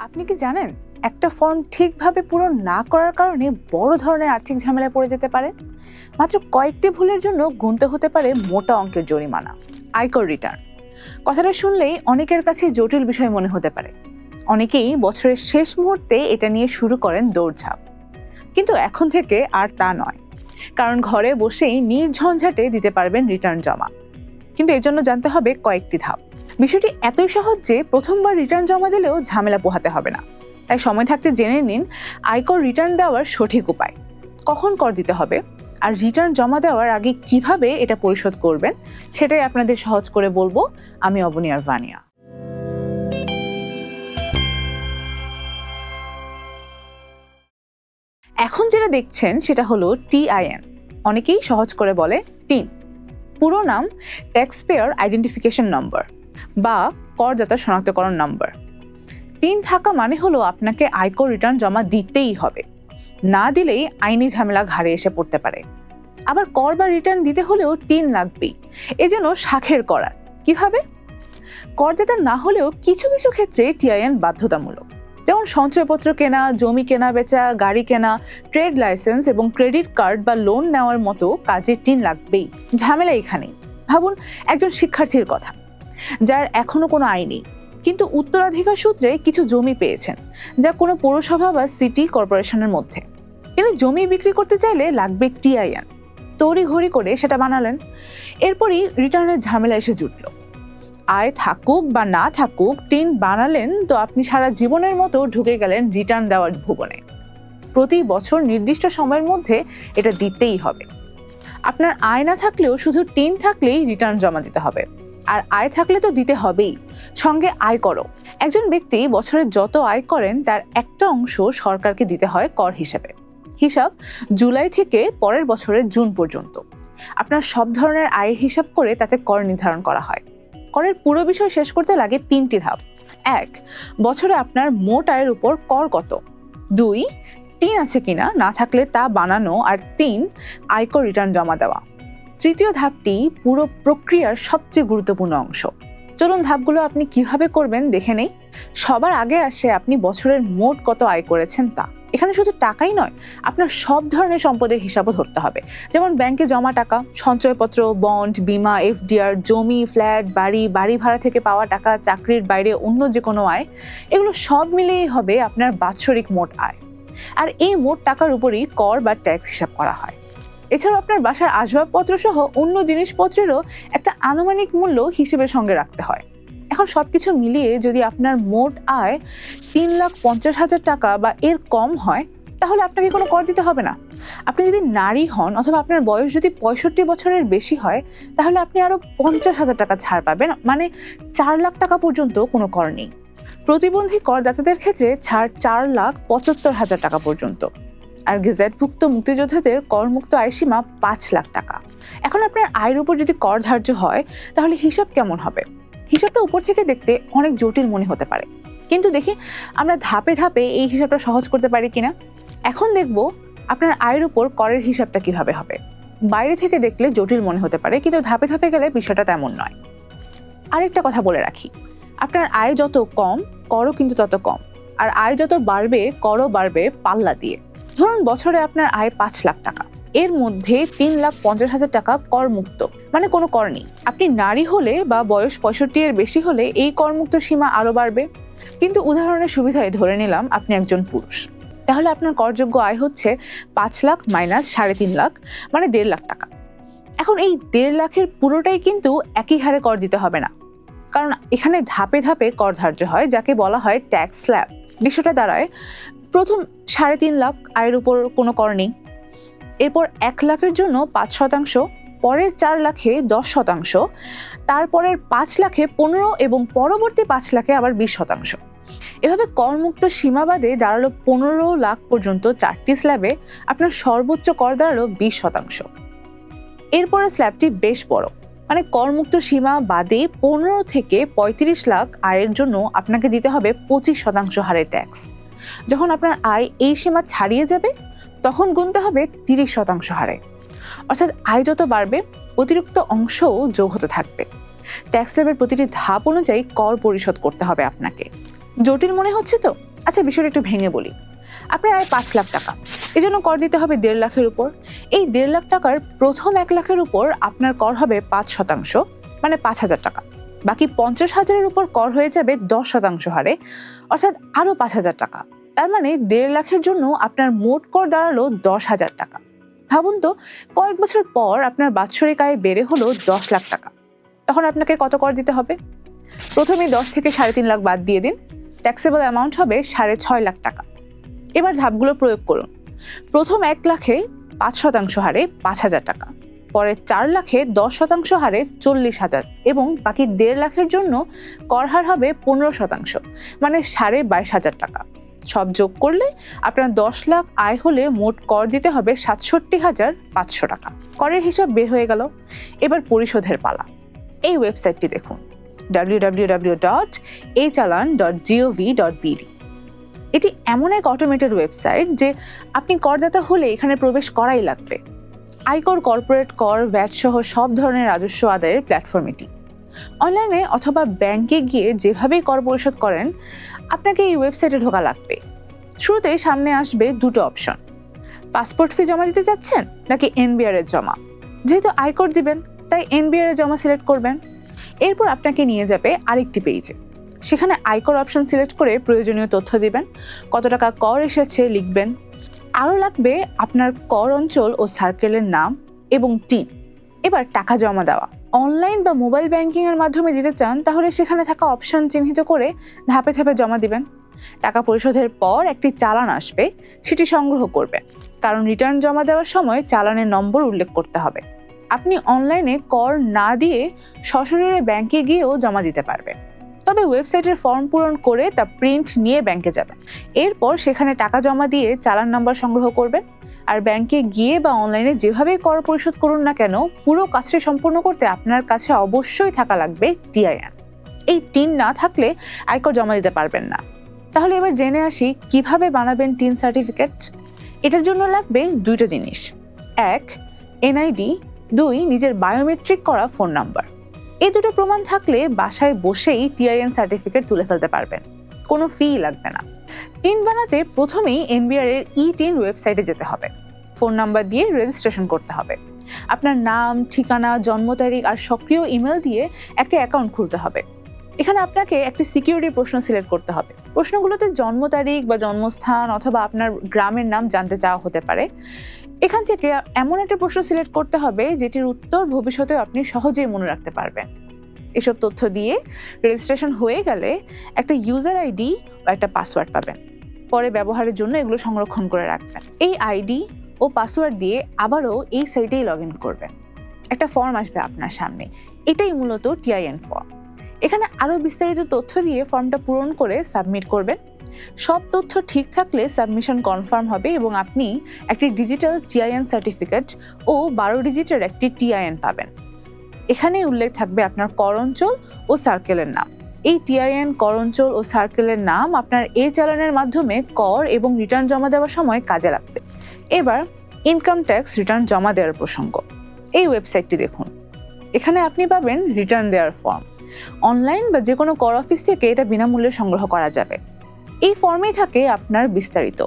আপনি কি জানেন, একটা ফর্ম ঠিকভাবে পূরণ না করার কারণে বড় ধরনের আর্থিক ঝামেলায় পড়ে যেতে পারে? মাত্র কয়েকটি ভুলের জন্য গুনতে হতে পারে মোটা অঙ্কের জরিমানা। আয়কর রিটার্ন। কথাটা শুনলেই অনেকের কাছে জটিল বিষয় মনে হতে পারে। অনেকেই বছরের শেষ মুহূর্তে এটা নিয়ে শুরু করেন দৌড়ঝাঁপ। কিন্তু এখন থেকে আর তা নয়। কারণ ঘরে বসেই নির্ঝঞ্ঝাটে দিতে পারবেন রিটার্ন জমা। কিন্তু এর জন্য জানতে হবে কয়েকটি ধাপ। বিষয়টি এতই সহজ যে প্রথমবার রিটার্ন জমা দিলেও ঝামেলা পোহাতে হবে না। তাই সময় থাকতে জেনে নিন আয়কর রিটার্ন দেওয়ার সঠিক উপায়। কখন কর দিতে হবে? আর রিটার্ন জমা দেওয়ার আগে কীভাবে এটা পরিশোধ করবেন? সেটাই আপনাদের সহজ করে বলব। আমি অবনিয়ার ভানিয়া। এখন যেটা দেখছেন সেটা হলো টিআইএন অনেকেই সহজ করে বলে টিন। পুরো নাম ট্যাক্স পেয়ার আইডেন্টিফিকেশন নম্বর বা করদাতা শনাক্তকরণ নম্বর টিন থাকা মানে হলো আপনাকে আয়কর রিটার্ন জমা দিতেই হবে। না দিলেই আইনি ঝামেলা ঘাড়ে এসে পড়তে পারে। আবার কর বা রিটার্ন দিতে হলেও টিন লাগবেই। এ যেন শাখের করা। কীভাবে? করদাতা না হলেও কিছু কিছু ক্ষেত্রে টিআইএন বাধ্যতামূলক। যেমন সঞ্চয়পত্র কেনা, জমি কেনা বেচা, গাড়ি কেনা ট্রেড লাইসেন্স এবং ক্রেডিট কার্ড বা লোন নেওয়ার মতো কাজে টিন লাগবেই। ঝামেলা এখানেই। ভাবুন, একজন শিক্ষার্থীর কথা। যার এখনও কোনো আয় নেই। কিন্তু উত্তরাধিকার সূত্রে কিছু জমি পেয়েছেন, যা কোনো পৌরসভা বা সিটি কর্পোরেশনের মধ্যে। তিনি জমি বিক্রি করতে চাইলে লাগবে টিআইএন। তড়ি ঘড়ি করে সেটা বানালেন। এরপরই রিটার্নের ঝামেলা এসে জুটল। আয় থাকুক বা না থাকুক, টিন বানালেন তো আপনি সারা জীবনের মতো ঢুকে গেলেন রিটার্ন দেওয়ার ভুবনে। প্রতি বছর নির্দিষ্ট সময়ের মধ্যে এটা দিতেই হবে। আপনার আয় না থাকলেও শুধু টিন থাকলেই রিটার্ন জমা দিতে হবে। আর আয় থাকলে তো দিতে হবেই। সঙ্গে আয় করো। একজন ব্যক্তি বছরে যত আয় করেন, তার একটা অংশ সরকারকে দিতে হয় কর হিসেবে। হিসাব জুলাই থেকে পরের বছরের জুন পর্যন্ত। আপনার সব ধরনের আয়ের হিসাব করে তাতে কর নির্ধারণ করা হয়। করের পুরো বিষয় শেষ করতে লাগে তিনটি ধাপ। এক, বছরে আপনার মোট আয়ের উপর কর কত? দুই তিন আছে কিনা না থাকলে তা বানানো। আর তিন, আয়কর রিটার্ন জমা দেওয়া। তৃতীয় ধাপটি পুরো প্রক্রিয়ার সবচেয়ে গুরুত্বপূর্ণ অংশ। চলুন ধাপগুলো আপনি কীভাবে করবেন দেখে নেই। সবার আগে আসে আপনি বছরের মোট কত আয় করেছেন তা। এখানে শুধু টাকাই নয়, আপনার সব ধরনের সম্পদের হিসাবও ধরতে হবে। যেমন ব্যাংকে জমা টাকা, সঞ্চয়পত্র, বন্ড, বিমা, এফডিআর, জমি, ফ্ল্যাট, বাড়ি বাড়ি ভাড়া থেকে পাওয়া টাকা, চাকরির বাইরে অন্য যে কোনো আয়, এগুলো সব মিলিয়েই হবে আপনার বাৎসরিক মোট আয়। আর এই মোট টাকার উপরেই কর বা ট্যাক্স হিসাব করা হয়। এছাড়াও আপনার বাসার আসবাবপত্র সহ অন্য জিনিসপত্রেরও একটা আনুমানিক মূল্য হিসেবে সঙ্গে রাখতে হয়। এখন সব কিছু মিলিয়ে যদি আপনার মোট আয় তিন লাখ পঞ্চাশ হাজার টাকা বা এর কম হয়, তাহলে আপনাকে কোনো কর দিতে হবে না। আপনি যদি নারী হন অথবা আপনার বয়স যদি পঁয়ষট্টি বছরের বেশি হয়, তাহলে আপনি আরও পঞ্চাশ হাজার টাকা ছাড় পাবেন। মানে চার লাখ টাকা পর্যন্ত কোনো কর নেই। প্রতিবন্ধী করদাতাদের ক্ষেত্রে ছাড় চার লাখ পঁচাত্তর হাজার টাকা পর্যন্ত। আর গেজেটভুক্ত মুক্তিযোদ্ধাদের করমুক্ত আয়সীমা পাঁচ লাখ টাকা। এখন আপনার আয়ের উপর যদি কর ধার্য হয়, তাহলে হিসাব কেমন হবে? হিসাবটা উপর থেকে দেখতে অনেক জটিল মনে হতে পারে। কিন্তু দেখি, আমরা ধাপে ধাপে এই হিসাবটা সহজ করতে পারি কিনা? এখন দেখব আপনার আয়ের উপর করের হিসাবটা কীভাবে হবে। বাইরে থেকে দেখলে জটিল মনে হতে পারে, কিন্তু ধাপে ধাপে গেলে বিষয়টা তেমন নয়। আরেকটা কথা বলে রাখি, আপনার আয় যত কম, করও কিন্তু তত কম। আর আয় যত বাড়বে, করও বাড়বে পাল্লা দিয়ে। ধরুন বছরে আপনার আয় পাঁচ লাখ টাকা। এর মধ্যে তিন লাখ পঞ্চাশ হাজার টাকা কর মুক্ত মানে কোনো কর নেই। আপনি নারী হলে বা বয়স পঁয়ষট্টি এর বেশি হলে এই করমুক্ত সীমা আরও বাড়বে। কিন্তু উদাহরণের সুবিধায় ধরে নিলাম আপনি একজন পুরুষ। তাহলে আপনার করযোগ্য আয় হচ্ছে পাঁচ লাখ মাইনাস সাড়ে তিন লাখ মানে দেড় লাখ টাকা। এখন এই দেড় লাখের পুরোটাই কিন্তু একই হারে কর দিতে হবে না। কারণ এখানে ধাপে ধাপে কর ধার্য হয়, যাকে বলা হয় ট্যাক্স স্ল্যাব বিষয়টা দাঁড়ায়। প্রথম সাড়ে তিন লাখ আয়ের উপর কোনো কর নেই। এরপর এক লাখের জন্য পাঁচ শতাংশ, পরের চার লাখে দশ শতাংশ, তারপরের পাঁচ লাখে পনেরো এবং পরবর্তী পাঁচ লাখে আবার বিশ শতাংশ। এভাবে করমুক্ত সীমাবাদে দাঁড়াল পনেরো লাখ পর্যন্ত চারটি স্ল্যাবে আপনার সর্বোচ্চ কর দাঁড়াল বিশ শতাংশ। এরপরে স্ল্যাবটি বেশ বড়। মানে করমুক্ত সীমা বাদে পনেরো থেকে পঁয়ত্রিশ লাখ আয়ের জন্য আপনাকে দিতে হবে পঁচিশ শতাংশ হারে ট্যাক্স। যখন আপনার আয় এই সীমা ছাড়িয়ে যাবে, তখন গুনতে হবে তিরিশ শতাংশ হারে। অর্থাৎ আয় যত বাড়বে, অতিরিক্ত অংশও যোগ হতে থাকবে। ট্যাক্স স্ল্যাবের প্রতিটি ধাপ অনুযায়ী কর পরিশোধ করতে হবে আপনাকে। জটিল মনে হচ্ছে তো? আচ্ছা বিষয়টা একটু ভেঙে বলি। আপনার আয় পাঁচ লাখ টাকা। এই জন্য কর দিতে হবে দেড় লাখের উপর। এই দেড় লাখ টাকার প্রথম এক লাখের উপর আপনার কর হবে পাঁচ শতাংশ মানে পাঁচ হাজার টাকা। বাকি পঞ্চাশ হাজারের উপর কর হয়ে যাবে দশ শতাংশ হারে, অর্থাৎ আরও পাঁচ হাজার টাকা। তার মানে দেড় লাখের জন্য আপনার মোট কর দাঁড়াল দশ হাজার টাকা। ভাবুন তো, কয়েক বছর পর আপনার বাৎসরিক আয় বেড়ে হলো দশ লাখ টাকা। তখন আপনাকে কত কর দিতে হবে? প্রথমে দশ থেকে সাড়ে তিন লাখ বাদ দিয়ে দিন। ট্যাক্সেবল অ্যামাউন্ট হবে সাড়ে ছয় লাখ টাকা। এবার ধাপগুলো প্রয়োগ করুন। প্রথম এক লাখে পাঁচ শতাংশ হারে পাঁচ হাজার টাকা। পরে চার লাখে দশ শতাংশ হারে চল্লিশ হাজার এবং বাকি দেড় লাখের জন্য কর হার হবে পনেরো শতাংশ মানে সাড়ে বাইশ হাজার টাকা। সব যোগ করলে আপনার দশ লাখ আয় হলে মোট কর দিতে হবে সাতষট্টি হাজার পাঁচশো টাকা। করের হিসাব বের হয়ে গেল। এবার পরিশোধের পালা। এই ওয়েবসাইটটি দেখুন। W dot challan dot G O V dot BD এটি এমন এক অটোমেটেড ওয়েবসাইট যে আপনি করদাতা হলে এখানে প্রবেশ করাই লাগবে। আয়কর কর্পোরেট কর ভ্যাট সহ সব ধরনের রাজস্ব আদায়ের প্ল্যাটফর্ম এটি। অনলাইনে অথবা ব্যাংকে গিয়ে যেভাবেই কর পরিশোধ করেন, আপনাকে এই ওয়েবসাইটে ঢোকা লাগবে। শুরুতেই সামনে আসবে দুটো অপশন। পাসপোর্ট ফি জমা দিতে চাচ্ছেন নাকি এনবিআর এর জমা? যেহেতু আয়কর দিবেন, তাই এনবিআর এর জমা সিলেক্ট করবেন। এরপর আপনাকে নিয়ে যাবে আরেকটি পেজে। সেখানে আয়কর অপশন সিলেক্ট করে প্রয়োজনীয় তথ্য দিবেন, কত টাকা কর এসেছে লিখবেন আরও লাগবে আপনার কর অঞ্চল ও সার্কেলের নাম এবং টিন এবার টাকা জমা দেওয়া। অনলাইন বা মোবাইল ব্যাংকিং এর মাধ্যমে দিতে চান, তাহলে সেখানে থাকা অপশন চিহ্নিত করে ধাপে ধাপে জমা দিবেন। টাকা পরিশোধের পর একটি চালান আসবে, সেটি সংগ্রহ করবেন কারণ রিটার্ন জমা দেওয়ার সময় চালানের নম্বর উল্লেখ করতে হবে। আপনি অনলাইনে কর না দিয়ে সশরীরে ব্যাংকে গিয়েও জমা দিতে পারবেন। তবে ওয়েবসাইটের ফর্ম পূরণ করে তা প্রিন্ট নিয়ে ব্যাংকে যাবেন। এরপর সেখানে টাকা জমা দিয়ে চালান নাম্বার সংগ্রহ করবেন। আর ব্যাংকে গিয়ে বা অনলাইনে যেভাবে কর পরিশোধ করুন না কেন, পুরো কাজটি সম্পূর্ণ করতে আপনার কাছে অবশ্যই থাকা লাগবে টিআইএন এই টিন না থাকলে আয়কর জমা দিতে পারবেন না। তাহলে এবার জেনে আসি কীভাবে বানাবেন টিন সার্টিফিকেট। এটার জন্য লাগবে দুইটা জিনিস। এক এনআইডি দুই, নিজের বায়োমেট্রিক করা ফোন নাম্বার এই দুটো প্রমাণ থাকলে বাসায় বসেই টিআইএন সার্টিফিকেট তুলে ফেলতে পারবেন। কোনো ফি লাগবে না। টিন বানাতে প্রথমেই এনবিআর এর ই টিন ওয়েবসাইটে যেতে হবে। ফোন নাম্বার দিয়ে রেজিস্ট্রেশন করতে হবে। আপনার নাম, ঠিকানা, জন্ম তারিখ আর সক্রিয় ইমেল দিয়ে একটা অ্যাকাউন্ট খুলতে হবে। এখানে আপনাকে একটি সিকিউরিটি প্রশ্ন সিলেক্ট করতে হবে। প্রশ্নগুলোতে জন্ম তারিখ বা জন্মস্থান অথবা আপনার গ্রামের নাম জানতে চাওয়া হতে পারে। এখান থেকে এমন একটা প্রশ্ন সিলেক্ট করতে হবে, যেটির উত্তর ভবিষ্যতে আপনি সহজেই মনে রাখতে পারবেন। এসব তথ্য দিয়ে রেজিস্ট্রেশন হয়ে গেলে একটা ইউজার আইডি বা একটা পাসওয়ার্ড পাবেন। পরে ব্যবহারের জন্য এগুলো সংরক্ষণ করে রাখবেন। এই আইডি ও পাসওয়ার্ড দিয়ে আবারও এই সাইটেই লগ ইন করবেন। একটা ফর্ম আসবে আপনার সামনে। এটাই মূলত টিআইএন ফর্ম এখানে আরও বিস্তারিত তথ্য দিয়ে ফর্মটা পূরণ করে সাবমিট করবেন। সব তথ্য ঠিক থাকলে সাবমিশন কনফার্ম হবে এবং আপনি একটি ডিজিটাল টিআইএন সার্টিফিকেট ও বারো ডিজিটের একটি টিআইএন পাবেন। এখানেই উল্লেখ থাকবে আপনার কর অঞ্চল ও সার্কেলের নাম। এই টিআইএন কর অঞ্চল ও সার্কেলের নাম আপনার এ চালানের মাধ্যমে কর এবং রিটার্ন জমা দেওয়ার সময় কাজে লাগবে। এবার ইনকাম ট্যাক্স রিটার্ন জমা দেওয়ার প্রসঙ্গ। এই ওয়েবসাইটটি দেখুন। এখানে আপনি পাবেন রিটার্ন দেওয়ার ফর্ম। অনলাইন বা যে কোনো কর অফিস থেকে এটা বিনামূল্যে সংগ্রহ করা যাবে। এই ফর্মেই থাকে আপনার বিস্তারিত।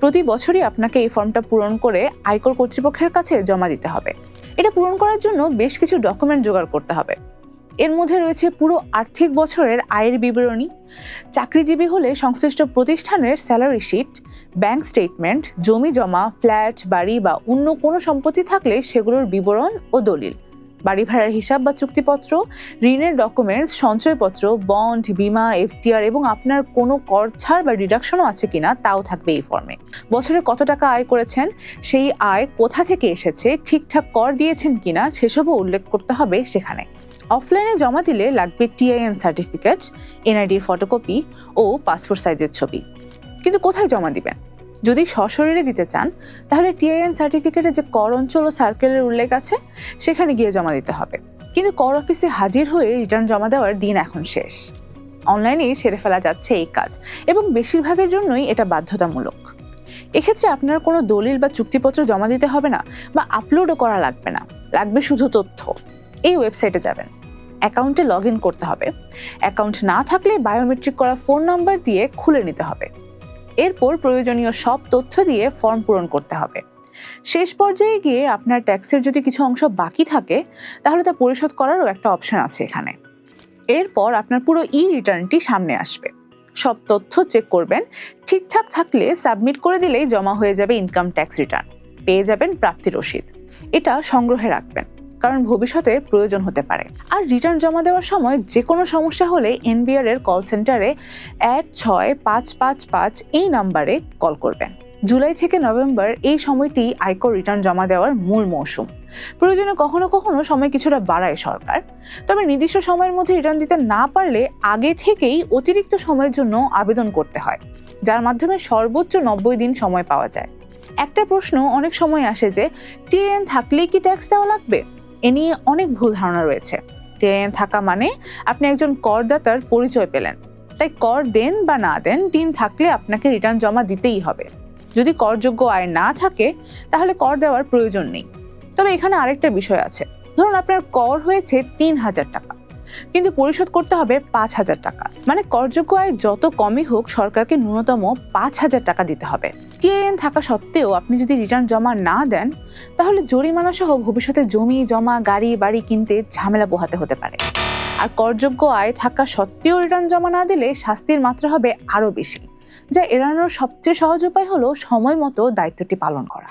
প্রতি বছরই আপনাকে এই ফর্মটা পূরণ করে আয়কর কর্তৃপক্ষের কাছে জমা দিতে হবে। এটা পূরণ করার জন্য বেশ কিছু ডকুমেন্ট জোগাড় করতে হবে। এর মধ্যে রয়েছে পুরো আর্থিক বছরের আয়ের বিবরণী, চাকরিজীবী হলে সংশ্লিষ্ট প্রতিষ্ঠানের স্যালারি শিট ব্যাংক স্টেটমেন্ট জমি জমা ফ্ল্যাট বাড়ি বা অন্য কোনো সম্পত্তি থাকলে সেগুলোর বিবরণ ও দলিল। বাড়ি ভাড়ার হিসাব বা চুক্তিপত্র, ঋণের ডকুমেন্টস সঞ্চয়পত্র বন্ড বিমা এফটিআর এবং আপনার কোনো কর ছাড় বা রিডাকশনও আছে কিনা তাও থাকবে এই ফর্মে বছরে কত টাকা আয় করেছেন? সেই আয় কোথা থেকে এসেছে? ঠিকঠাক কর দিয়েছেন কিনা? সেসবও উল্লেখ করতে হবে সেখানে। অফলাইনে জমা দিলে লাগবে টিআইএন সার্টিফিকেট এনআইডির ফটোকপি ও পাসপোর্ট সাইজের ছবি। কিন্তু কোথায় জমা দিবেন? যদি সশরীরে দিতে চান, তাহলে টিআইএন সার্টিফিকেটে যে কর অঞ্চল ও সার্কেলের উল্লেখ আছে, সেখানে গিয়ে জমা দিতে হবে। কিন্তু কর অফিসে হাজির হয়ে রিটার্ন জমা দেওয়ার দিন এখন শেষ। অনলাইনেই সেরে ফেলা যাচ্ছে এই কাজ, এবং বেশিরভাগের জন্যই এটা বাধ্যতামূলক। এক্ষেত্রে আপনার কোনো দলিল বা চুক্তিপত্র জমা দিতে হবে না, বা আপলোডও করা লাগবে না। লাগবে শুধু তথ্য। এই ওয়েবসাইটে যাবেন। অ্যাকাউন্টে লগ করতে হবে। অ্যাকাউন্ট না থাকলে বায়োমেট্রিক করা ফোন নাম্বার দিয়ে খুলে নিতে হবে। এরপর প্রয়োজনীয় সব তথ্য দিয়ে ফর্ম পূরণ করতে হবে। শেষ পর্যায়ে গিয়ে আপনার ট্যাক্সের যদি কিছু অংশ বাকি থাকে, তাহলে তা পরিশোধ করারও একটা অপশন আছে এখানে। এরপর আপনার পুরো ই রিটার্নটি সামনে আসবে। সব তথ্য চেক করবেন। ঠিকঠাক থাকলে সাবমিট করে দিলেই জমা হয়ে যাবে ইনকাম ট্যাক্স রিটার্ন পেয়ে যাবেন প্রাপ্তি রসিদ। এটা সংগ্রহে রাখবেন। কারণ ভবিষ্যতে প্রয়োজন হতে পারে। আর রিটার্ন জমা দেওয়ার সময় যে কোনো সমস্যা হলে এনবিআর এর কল সেন্টারে এক ছয় পাঁচ পাঁচ পাঁচ এই নাম্বারে কল করবেন। জুলাই থেকে নভেম্বর এই সময়টি আয়কর রিটার্ন জমা দেওয়ার মূল মৌসুম। প্রয়োজনে কখনো কখনো সময় কিছুটা বাড়ায় সরকার। তবে নির্দিষ্ট সময়ের মধ্যে রিটার্ন দিতে না পারলে আগে থেকেই অতিরিক্ত সময়ের জন্য আবেদন করতে হয়, যার মাধ্যমে সর্বোচ্চ নব্বই দিন সময় পাওয়া যায়। একটা প্রশ্ন অনেক সময় আসে যে টিএন থাকলেই কি ট্যাক্স দেওয়া লাগবে? এ নিয়ে অনেক ভুল ধারণা রয়েছে। টিএন থাকা মানে আপনি একজন করদাতার পরিচয় পেলেন। তাই কর দেন বা না দেন টিন থাকলে আপনাকে রিটার্ন জমা দিতেই হবে। যদি করযোগ্য আয় না থাকে, তাহলে কর দেওয়ার প্রয়োজন নেই। তবে এখানে আরেকটা বিষয় আছে। ধরুন আপনার কর হয়েছে তিন হাজার টাকা। কিন্তু পরিশোধ করতে হবে পাঁচ হাজার টাকা। মানে করযোগ্য আয় যত কমই হোক, সরকারকে ন্যূনতম পাঁচ হাজার টাকা দিতে হবে। টিএন থাকা সত্ত্বেও আপনি যদি রিটার্ন জমা না দেন, তাহলে জরিমানা সহ ভবিষ্যতে জমি, জমা, গাড়ি, বাড়ি কিনতে ঝামেলা পোহাতে হতে পারে। আর করযোগ্য আয় থাকা সত্ত্বেও রিটার্ন জমা না দিলে শাস্তির মাত্রা হবে আরও বেশি। যা এড়ানোর সবচেয়ে সহজ উপায় হলো সময় মতো দায়িত্বটি পালন করা।